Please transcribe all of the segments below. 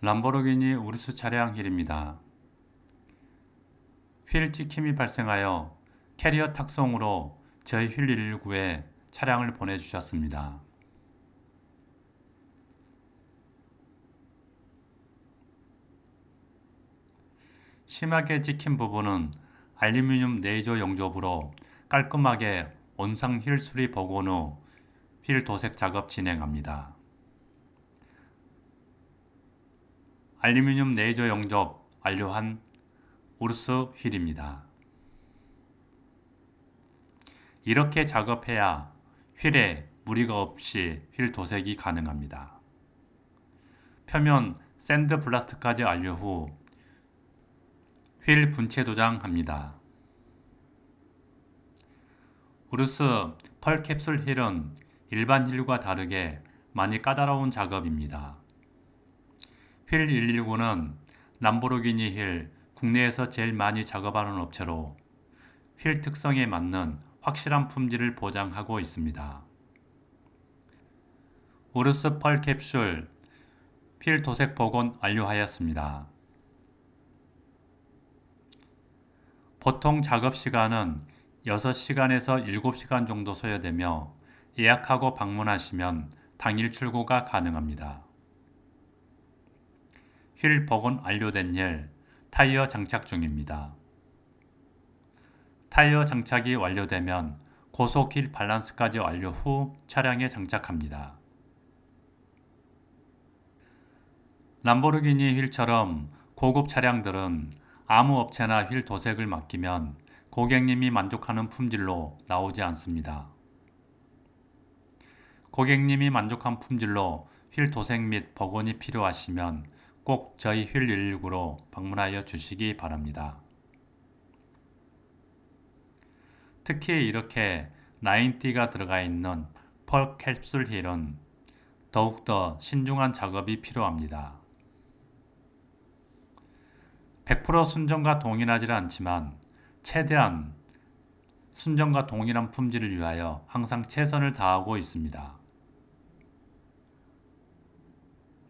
람보르기니 우르스 차량 휠입니다. 휠 찍힘이 발생하여 캐리어 탁송으로 저희 휠 119에 차량을 보내주셨습니다. 심하게 찍힌 부분은 알루미늄 네이저 용접으로 깔끔하게 원상 휠 수리 복원 후 휠 도색 작업 진행합니다. 알루미늄 네이저 용접 완료한 우르스 휠입니다. 이렇게 작업해야 휠에 무리가 없이 휠 도색이 가능합니다. 표면 샌드 블라스트까지 완료 후 휠 분체 도장합니다. 우르스 펄 캡슐 휠은 일반 휠과 다르게 많이 까다로운 작업입니다. 휠 119는 람보르기니 휠 국내에서 제일 많이 작업하는 업체로 휠 특성에 맞는 확실한 품질을 보장하고 있습니다. 우르스 펄 캡슐 휠 도색 복원 완료하였습니다. 보통 작업 시간은 6시간에서 7시간 정도 소요되며 예약하고 방문하시면 당일 출고가 가능합니다. 휠 복원 완료된 일 타이어 장착 중입니다. 타이어 장착이 완료되면 고속 휠 밸런스까지 완료 후 차량에 장착합니다. 람보르기니 휠처럼 고급 차량들은 아무 업체나 휠 도색을 맡기면 고객님이 만족하는 품질로 나오지 않습니다. 고객님이 만족한 품질로 휠 도색 및 복원이 필요하시면 꼭 저희 휠 119로 방문하여 주시기 바랍니다. 특히 이렇게 라인띠가 들어가 있는 펄 캡슐 힐은 더욱더 신중한 작업이 필요합니다. 100% 순정과 동일하지 않지만 최대한 순정과 동일한 품질을 위하여 항상 최선을 다하고 있습니다.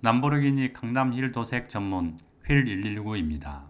람보르기니 강남 힐 도색 전문 휠 119입니다.